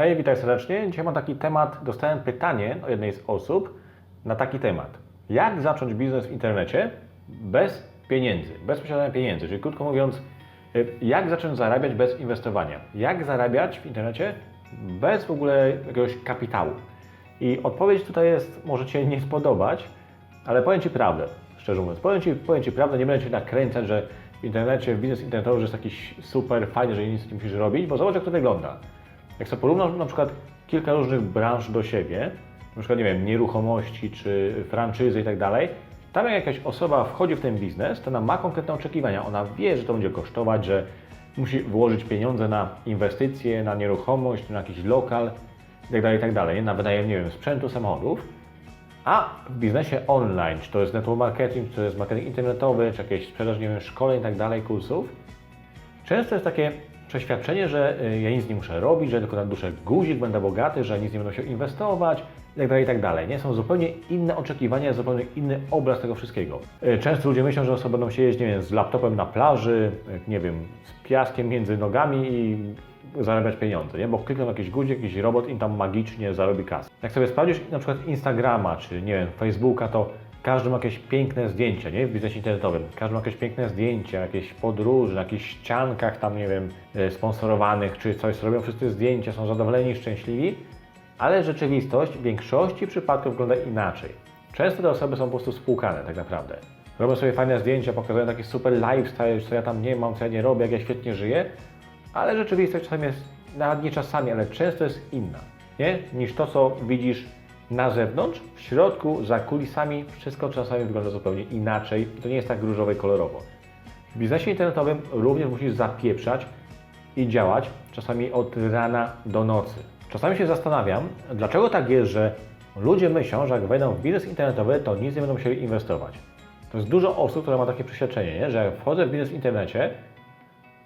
Hej, witaj serdecznie. Dzisiaj mam taki temat. Dostałem pytanie od jednej z osób na taki temat. Jak zacząć biznes w internecie bez pieniędzy, bez posiadania pieniędzy? Czyli krótko mówiąc, y, jak zacząć zarabiać bez inwestowania? Jak zarabiać w internecie bez w ogóle jakiegoś kapitału? I odpowiedź tutaj jest, może Ci się nie spodobać, ale powiem Ci prawdę, szczerze mówiąc. Powiem Ci, powiem Ci prawdę, nie będę Cię nakręcać, że w internecie, biznes internetowy jest jakiś super fajny, że nic nie musisz robić, bo zobacz jak to wygląda. Jak sobie porównasz na przykład kilka różnych branż do siebie, na przykład, nie wiem, nieruchomości czy franczyzy i tak dalej, tam jak jakaś osoba wchodzi w ten biznes, to ona ma konkretne oczekiwania. Ona wie, że to będzie kosztować, że musi włożyć pieniądze na inwestycje, na nieruchomość, na jakiś lokal itd., itd., na wynajem, nie wiem, sprzętu, samochodów. A w biznesie online, czy to jest network marketing, czy to jest marketing internetowy, czy jakieś sprzedaż, nie wiem, szkoleń i tak kursów, często jest takie przeświadczenie, że y, ja nic nie muszę robić, że tylko na duszę guzik, będę bogaty, że nic nie będę musiał inwestować itd., tak itd. Nie? Są zupełnie inne oczekiwania, zupełnie inny obraz tego wszystkiego. Y, Często ludzie myślą, że osoby będą siedzieć, nie wiem, z laptopem na plaży, nie wiem, z piaskiem między nogami i zarabiać pieniądze, nie? Bo klikną jakiś guzik, jakiś robot im tam magicznie zarobi kasę. Jak sobie sprawdzisz na przykład Instagrama, czy nie wiem, Facebooka, to każdy ma jakieś piękne zdjęcia, nie? W biznesie internetowym. Każdy ma jakieś piękne zdjęcia, jakieś podróże, na jakichś ściankach tam, nie wiem, e, sponsorowanych, czy coś, robią wszyscy zdjęcia, są zadowoleni, szczęśliwi, ale rzeczywistość w większości przypadków wygląda inaczej. Często te osoby są po prostu spłukane tak naprawdę. Robią sobie fajne zdjęcia, pokazują taki super lifestyle, co ja tam nie mam, co ja nie robię, jak ja świetnie żyję, ale rzeczywistość czasami jest, nawet nie czasami, ale często jest inna, nie? Niż to, co widzisz na zewnątrz, w środku, za kulisami, wszystko czasami wygląda zupełnie inaczej to nie jest tak różowo i kolorowo. W biznesie internetowym również musisz zapieprzać i działać czasami od rana do nocy. Czasami się zastanawiam, dlaczego tak jest, że ludzie myślą, że jak wejdą w biznes internetowy, to nic nie będą musieli inwestować. To jest dużo osób, które ma takie przeświadczenie, nie? że jak wchodzę w biznes w internecie,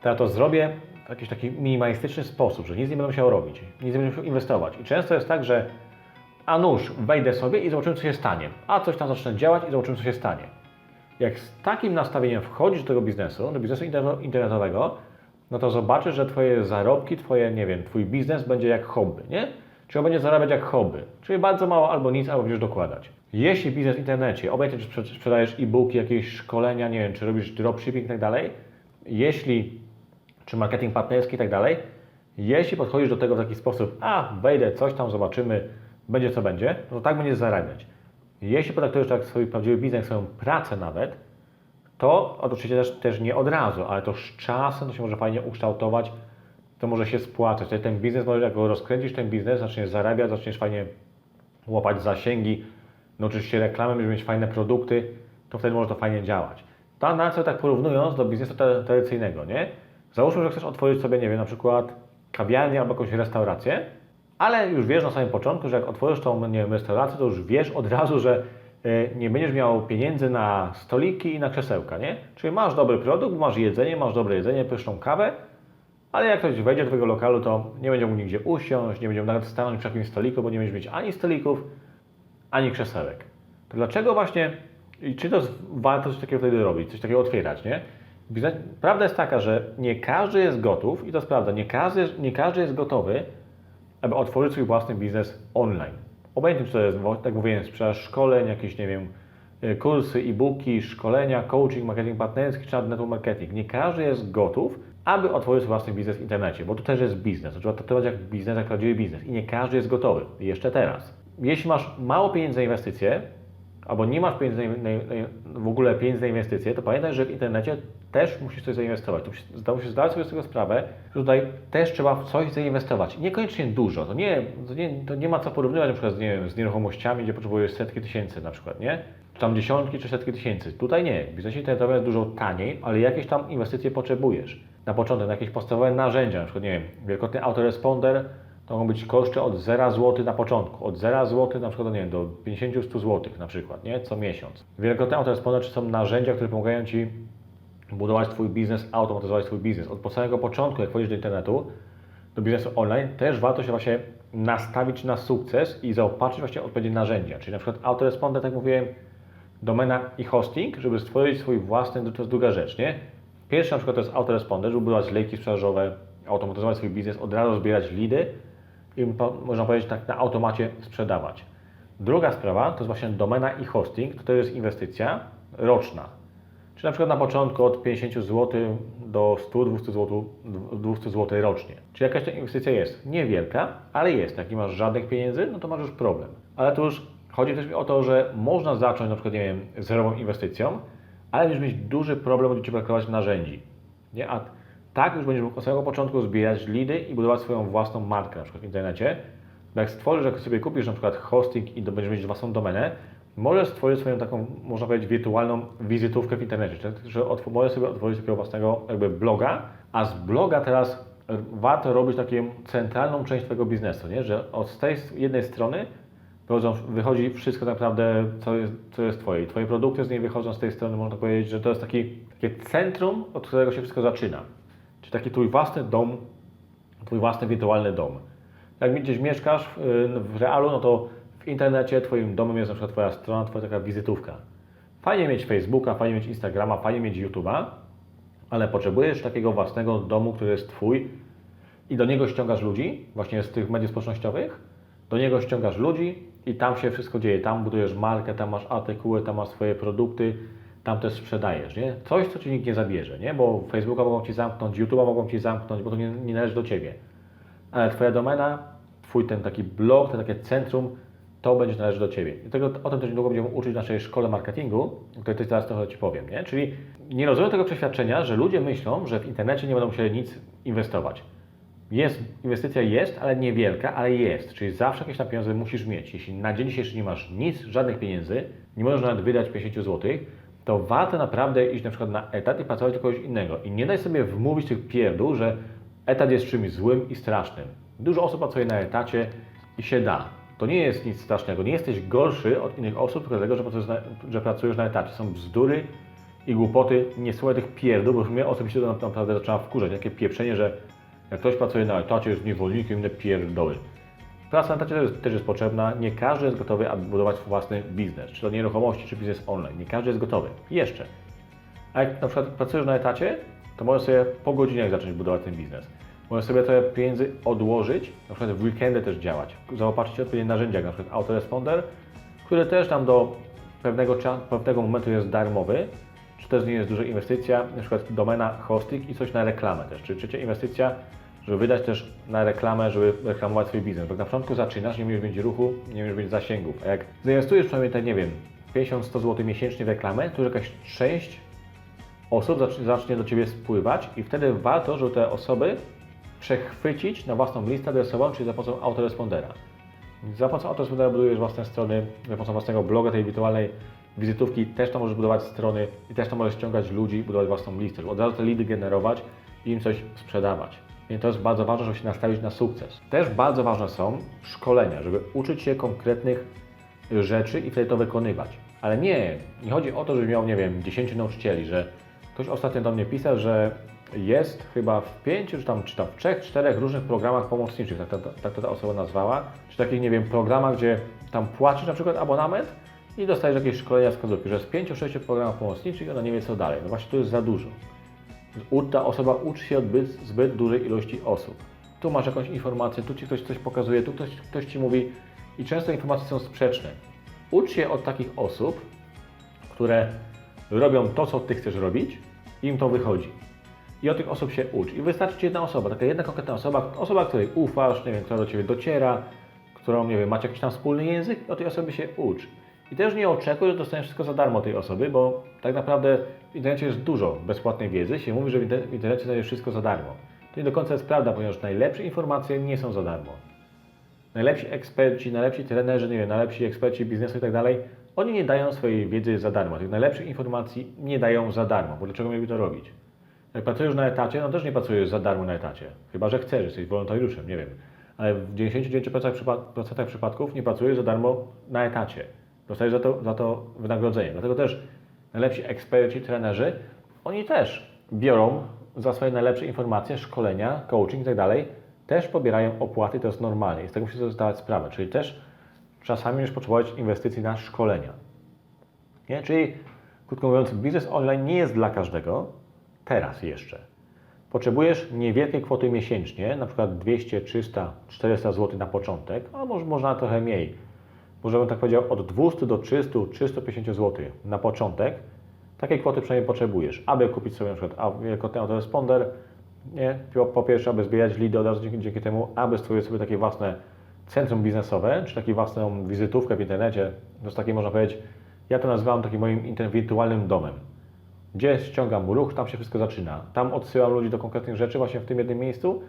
to ja to zrobię w jakiś taki minimalistyczny sposób, że nic nie będę musiał robić, nic nie będę musiał inwestować. I często jest tak, że a nóż, wejdę sobie i zobaczymy, co się stanie. A coś tam zacznę działać i zobaczymy, co się stanie. Jak z takim nastawieniem wchodzisz do tego biznesu, do biznesu interneto- internetowego, no to zobaczysz, że Twoje zarobki, Twoje, nie wiem, Twój biznes będzie jak hobby, nie? Czyli on będzie zarabiać jak hobby. Czyli bardzo mało albo nic, albo będziesz dokładać. Jeśli biznes w internecie, obojętnie czy sprze- sprzedajesz e-booki, jakieś szkolenia, nie wiem, czy robisz dropshipping i tak dalej, jeśli, czy marketing partnerski i tak dalej, jeśli podchodzisz do tego w taki sposób, a wejdę, coś tam zobaczymy, będzie co będzie, no to tak będziesz zarabiać. Jeśli potraktujesz to jak swój prawdziwy biznes, swoją pracę nawet, to oczywiście też, też nie od razu, ale to z czasem to się może fajnie ukształtować, to może się spłacać. Ten biznes, może jak go rozkręcisz, ten biznes, zaczniesz zarabiać, zaczniesz fajnie łapać zasięgi, nauczysz się reklamy, będziesz mieć fajne produkty, to wtedy może to fajnie działać. To na tak porównując do biznesu tra- tradycyjnego, nie? Załóżmy, że chcesz otworzyć sobie, nie wiem, na przykład kawiarnię albo jakąś restaurację, ale już wiesz na samym początku, że jak otworzysz tą nie wiem, restaurację, to już wiesz od razu, że e, nie będziesz miał pieniędzy na stoliki i na krzesełka, nie? Czyli masz dobry produkt, masz jedzenie, masz dobre jedzenie, pyszną kawę, ale jak ktoś wejdzie do Twojego lokalu, to nie będzie mógł nigdzie usiąść, nie będzie mógł nawet stanąć przy jakimś stoliku, bo nie będziesz mieć ani stolików, ani krzesełek. To dlaczego właśnie, i czy to jest, warto coś takiego wtedy robić, coś takiego otwierać, nie? Prawda jest taka, że nie każdy jest gotów, i to jest prawda, nie każdy, nie każdy jest gotowy, aby otworzyć swój własny biznes online. Obojętnie, czy to jest, tak mówiłem, sprzedaż szkoleń, jakieś, nie wiem, y, kursy, e-booki, szkolenia, coaching, marketing partnerski, czy network marketing. Nie każdy jest gotów, aby otworzyć swój własny biznes w internecie, bo to też jest biznes. Trzeba traktować jak biznes, jak prawdziwy biznes. I nie każdy jest gotowy. Jeszcze teraz. Jeśli masz mało pieniędzy na inwestycje, albo nie masz pieniędzy na, na, na, w ogóle pieniędzy na inwestycje, to pamiętaj, że w internecie też musisz coś zainwestować. To musisz, musisz zdać sobie z tego sprawę, że tutaj też trzeba w coś zainwestować. Niekoniecznie dużo. To nie, to nie, to nie ma co porównywać na przykład z, nie wiem, z nieruchomościami, gdzie potrzebujesz setki tysięcy na przykład, nie? Czy tam dziesiątki czy setki tysięcy. Tutaj nie. W biznesie internetowym jest dużo taniej, ale jakieś tam inwestycje potrzebujesz. Na początek, na jakieś podstawowe narzędzia, na przykład, nie wiem, wielkotny autoresponder, to mogą być koszty od 0 zł na początku. Od 0 zł na przykład, nie wiem, do 50-100 zł na przykład, nie? Co miesiąc. Wielkotny autoresponder to są narzędzia, które pomagają Ci budować Twój biznes, automatyzować Twój biznes. Od samego początku, jak wchodzisz do internetu, do biznesu online, też warto się właśnie nastawić na sukces i zaopatrzyć właśnie odpowiednie narzędzia. Czyli na przykład autoresponder, tak jak mówiłem, domena i hosting, żeby stworzyć swój własny, to jest druga rzecz, nie? Pierwszy na przykład to jest autoresponder, żeby budować lejki sprzedażowe, automatyzować swój biznes, od razu zbierać lidy. Po- można powiedzieć, tak na automacie sprzedawać. Druga sprawa to jest właśnie domena i hosting, to jest inwestycja roczna. Czyli na przykład na początku od 50 zł do 100-200 zł, 200 zł rocznie. Czyli jakaś ta inwestycja jest niewielka, ale jest. Jak nie masz żadnych pieniędzy, no to masz już problem. Ale tu już chodzi też o to, że można zacząć na przykład, nie wiem, zerową inwestycją, ale będziesz mieć duży problem, będzie Ci brakować narzędzi. Nie? A tak już będziesz mógł od samego początku zbierać lidy i budować swoją własną markę na przykład w internecie. Bo jak stworzysz, jak sobie kupisz na przykład hosting i będziesz mieć własną domenę, możesz stworzyć swoją taką, można powiedzieć, wirtualną wizytówkę w internecie. Że możesz sobie otworzyć takiego własnego jakby bloga, a z bloga teraz e, warto robić taką centralną część Twojego biznesu, nie? że od tej jednej strony wychodzi wszystko tak naprawdę, co jest, co jest Twoje. I Twoje produkty z niej wychodzą z tej strony, można powiedzieć, że to jest taki, takie centrum, od którego się wszystko zaczyna. Taki Twój własny dom, Twój własny wirtualny dom. Jak gdzieś mieszkasz w, w realu, no to w internecie Twoim domem jest na przykład Twoja strona, Twoja taka wizytówka. Fajnie mieć Facebooka, fajnie mieć Instagrama, fajnie mieć YouTube'a, ale potrzebujesz takiego własnego domu, który jest Twój i do niego ściągasz ludzi, właśnie z tych mediów społecznościowych, do niego ściągasz ludzi i tam się wszystko dzieje. Tam budujesz markę, tam masz artykuły, tam masz swoje produkty, tam też sprzedajesz, nie? Coś, co Ci nikt nie zabierze, nie? Bo Facebooka mogą Ci zamknąć, YouTube'a mogą Ci zamknąć, bo to nie, nie należy do Ciebie. Ale Twoja domena, Twój ten taki blog, to takie centrum, to będzie należy do Ciebie. I tego, o tym też niedługo będziemy uczyć w naszej szkole marketingu, o której też zaraz trochę Ci powiem, nie? Czyli nie rozumiem tego przeświadczenia, że ludzie myślą, że w internecie nie będą musieli nic inwestować. Jest, inwestycja jest, ale niewielka, ale jest. Czyli zawsze jakieś tam pieniądze musisz mieć. Jeśli na dzień dzisiejszy nie masz nic, żadnych pieniędzy, nie możesz nawet wydać 50 zł, to warto naprawdę iść na przykład na etat i pracować dla kogoś innego. I nie daj sobie wmówić tych pierdół, że etat jest czymś złym i strasznym. Dużo osób pracuje na etacie i się da. To nie jest nic strasznego. Nie jesteś gorszy od innych osób, tylko dlatego, że pracujesz na, że pracujesz na etacie. Są bzdury i głupoty. Nie słuchaj tych pierdół, bo mnie osobiście to naprawdę zaczyna wkurzać. Takie pieprzenie, że jak ktoś pracuje na etacie, jest niewolnikiem, inne pierdoły. Praca na etacie też jest, też jest potrzebna. Nie każdy jest gotowy, aby budować własny biznes, czy to nieruchomości, czy biznes online. Nie każdy jest gotowy. Jeszcze. A jak na przykład pracujesz na etacie, to możesz sobie po godzinach zacząć budować ten biznes. Możesz sobie trochę pieniędzy odłożyć, na przykład w weekendy też działać. Zaopatrzyć się odpowiednie narzędzia, jak na przykład autoresponder, który też tam do pewnego, pewnego momentu jest darmowy, czy też nie jest duża inwestycja, na przykład domena hosting i coś na reklamę też. Czyli trzecia inwestycja, żeby wydać też na reklamę, żeby reklamować swój biznes. Bo na początku zaczynasz, nie umiesz mieć ruchu, nie umiesz mieć zasięgów. A jak zainwestujesz przynajmniej te, nie wiem, 50-100 zł miesięcznie w reklamę, to już jakaś część osób zacznie, zacznie do Ciebie spływać i wtedy warto, żeby te osoby przechwycić na własną listę adresową, czyli za pomocą autorespondera. Za pomocą autorespondera budujesz własne strony, za pomocą własnego bloga, tej wirtualnej wizytówki też tam możesz budować strony i też tam możesz ściągać ludzi, budować własną listę, żeby od razu te lidy generować i im coś sprzedawać. Więc to jest bardzo ważne, żeby się nastawić na sukces. Też bardzo ważne są szkolenia, żeby uczyć się konkretnych rzeczy i wtedy to wykonywać. Ale nie, nie chodzi o to, żeby miał, nie wiem, 10 nauczycieli, że ktoś ostatnio do mnie pisał, że jest chyba w pięciu, czy tam, czy tam w trzech, czterech różnych programach pomocniczych, tak, tak, tak to ta osoba nazwała, czy takich, nie wiem, programach, gdzie tam płacisz na przykład abonament i dostajesz jakieś szkolenia wskazówki, że z pięciu, sześciu programach pomocniczych ona nie wie co dalej. No właśnie to jest za dużo. Ta osoba uczy się od zbyt, dużej ilości osób. Tu masz jakąś informację, tu Ci ktoś coś pokazuje, tu ktoś, ktoś Ci mówi i często informacje są sprzeczne. Ucz się od takich osób, które robią to, co Ty chcesz robić i im to wychodzi. I od tych osób się ucz. I wystarczy Ci jedna osoba, taka jedna konkretna osoba, osoba, której ufasz, nie wiem, która do Ciebie dociera, którą, nie wiem, macie jakiś tam wspólny język, od tej osoby się ucz. I też nie oczekuj, że dostaniesz wszystko za darmo tej osoby, bo tak naprawdę w internecie jest dużo bezpłatnej wiedzy. Się mówi, że w inter- w internecie znajdziesz wszystko za darmo. To nie do końca jest prawda, ponieważ najlepsze informacje nie są za darmo. Najlepsi eksperci, najlepsi trenerzy, nie wiem, najlepsi eksperci biznesu i tak dalej, oni nie dają swojej wiedzy za darmo. Tych najlepszych informacji nie dają za darmo, bo dlaczego mieliby to robić? Jak pracujesz na etacie, no też nie pracujesz za darmo na etacie. Chyba, że chcesz, jesteś wolontariuszem, nie wiem. Ale w 99% przypa- procentach przypadków nie pracujesz za darmo na etacie. Dostajesz za to, za to wynagrodzenie. Dlatego też najlepsi eksperci, trenerzy, oni też biorą za swoje najlepsze informacje, szkolenia, coaching i tak też pobierają opłaty, to jest normalne. I z tego musisz sobie zdawać sprawę. Czyli też czasami już potrzebować inwestycji na szkolenia. Nie? Czyli, krótko mówiąc, biznes online nie jest dla każdego, teraz jeszcze. potrzebujesz niewielkie kwoty miesięcznie, na przykład 200, 300, 400 zł na początek, a może można trochę mniej. Może bym tak powiedział od 200 do 300, 350 zł na początek. Takiej kwoty przynajmniej potrzebujesz, aby kupić sobie na przykład a- wielokrotny autoresponder, nie? Po, pierwsze, aby zbierać lidy od razu dzięki, dzięki temu, aby stworzyć sobie takie własne centrum biznesowe, czy taką własną wizytówkę w internecie. To jest takie, można powiedzieć, ja to nazywam takim moim wirtualnym domem. Gdzie ściągam ruch, tam się wszystko zaczyna. Tam odsyłam ludzi do konkretnych rzeczy właśnie w tym jednym miejscu.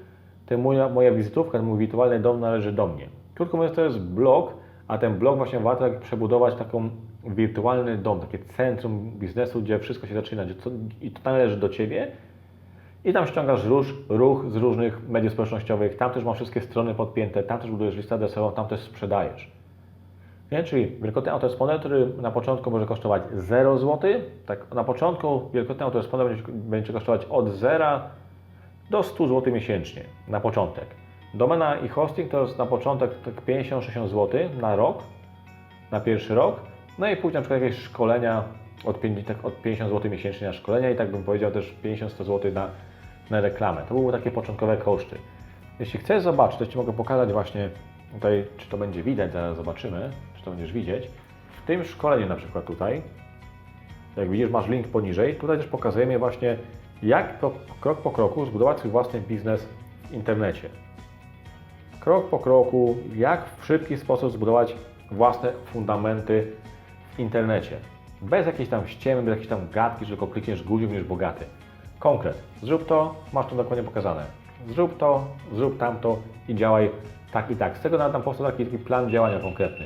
To moja, moja wizytówka, ten mój wirtualny dom należy do mnie. Krótko mówiąc, to jest blog, a ten blog właśnie warto przebudować taką wirtualny dom, takie centrum biznesu, gdzie wszystko się zaczyna gdzie to, i to należy do Ciebie. I tam ściągasz ruch, ruch z różnych mediów społecznościowych, tam też masz wszystkie strony podpięte, tam też budujesz listę adresową, tam też sprzedajesz. Nie? Czyli wielokrotny autoresponder, który na początku może kosztować 0 zł, tak na początku wielokrotny autoresponder będzie, będzie kosztować od 0 do 100 zł miesięcznie na początek. Domena i hosting to jest na początek tak 50-60 zł na rok, na pierwszy rok, no i później na przykład jakieś szkolenia od 50, tak od 50 zł miesięcznie na szkolenia i tak bym powiedział też 50-100 zł na, na reklamę. To były takie początkowe koszty. Jeśli chcesz zobaczyć, to Ci mogę pokazać właśnie tutaj, czy to będzie widać, zaraz zobaczymy, czy to będziesz widzieć. W tym szkoleniu na przykład tutaj, jak widzisz, masz link poniżej, tutaj też pokazujemy właśnie, jak krok po kroku zbudować swój własny biznes w internecie. Krok po kroku, jak w szybki sposób zbudować własne fundamenty w internecie. Bez jakiejś tam ściemy, bez jakiejś tam gadki, że tylko klikniesz guzik, będziesz bogaty. Konkret. Zrób to, masz to dokładnie pokazane. Zrób to, zrób tamto i działaj tak i tak. Z tego nawet nam powstał taki, taki plan działania konkretny.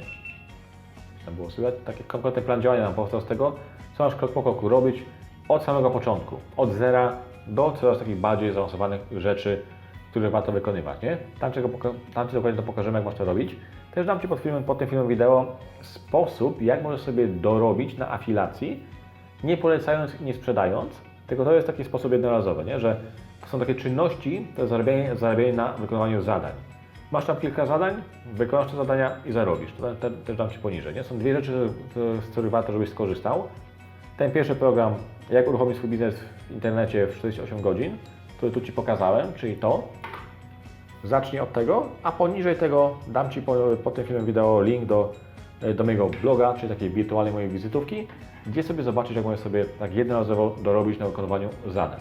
Tam było słychać? Taki konkretny plan działania nam powstał z tego, co masz krok po kroku robić od samego początku. Od zera do coraz takich bardziej zaawansowanych rzeczy, które warto wykonywać, nie? Tam, czego tam Ci dokładnie to pokażemy, jak masz to robić. Też dam Ci pod, filmem, pod tym filmem wideo sposób, jak możesz sobie dorobić na afilacji, nie polecając i nie sprzedając, tylko to jest taki sposób jednorazowy, nie? że są takie czynności, to jest zarabianie, zarabianie na wykonywaniu zadań. Masz tam kilka zadań, wykonasz te zadania i zarobisz. To te, też dam Ci poniżej. Nie? Są dwie rzeczy, z których warto, żebyś skorzystał. Ten pierwszy program, jak uruchomić swój biznes w internecie w 48 godzin, który tu Ci pokazałem, czyli to. Zacznij od tego, a poniżej tego dam Ci po, po tym filmie wideo link do, do mojego bloga, czyli takiej wirtualnej mojej wizytówki, gdzie sobie zobaczyć, jak możesz sobie tak jednorazowo dorobić na wykonywaniu zadań.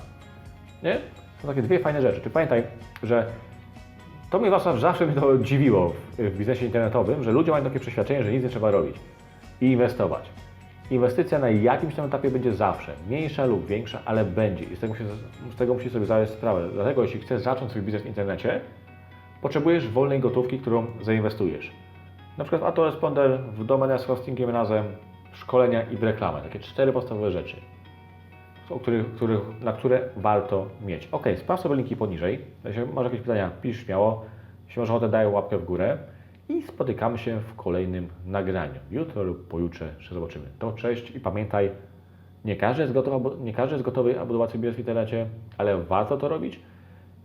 Nie? To takie dwie fajne rzeczy. Czy pamiętaj, że to mnie zawsze, zawsze mnie to dziwiło w, w biznesie internetowym, że ludzie mają takie przeświadczenie, że nic nie trzeba robić i inwestować. Inwestycja na jakimś tam etapie będzie zawsze, mniejsza lub większa, ale będzie i z tego, z tego musisz sobie zdać sprawę. Dlatego jeśli chcesz zacząć swój biznes w internecie, potrzebujesz wolnej gotówki, którą zainwestujesz. Na przykład autoresponder w domenę z hostingiem razem, szkolenia i w reklamę. Takie cztery podstawowe rzeczy, których, których, na które warto mieć. Ok, sprawdź sobie linki poniżej. Jeśli masz jakieś pytania, pisz śmiało. Jeśli masz ochotę, daj łapkę w górę. I spotykamy się w kolejnym nagraniu. Jutro lub pojutrze się zobaczymy. To cześć i pamiętaj, nie każdy jest gotowy, nie każdy jest gotowy, aby budować biznes w internecie, ale warto to robić.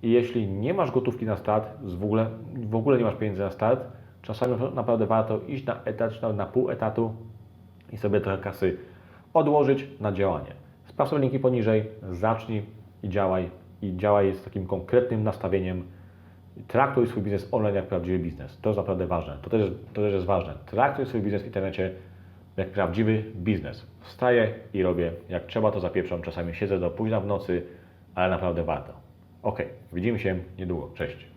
I jeśli nie masz gotówki na start, w, ogóle, w ogóle nie masz pieniędzy na start, czasami naprawdę warto iść na etat, nawet na pół etatu i sobie trochę kasy odłożyć na działanie. Sprawdź linki poniżej, zacznij i działaj. I działaj z takim konkretnym nastawieniem. Traktuj swój biznes online jak prawdziwy biznes. To jest naprawdę ważne. To też, to też jest ważne. Traktuj swój biznes w internecie jak prawdziwy biznes. Wstaję i robię jak trzeba, to zapieprzam. Czasami siedzę do późna w nocy, ale naprawdę warto. Ok, widzimy się niedługo. Cześć.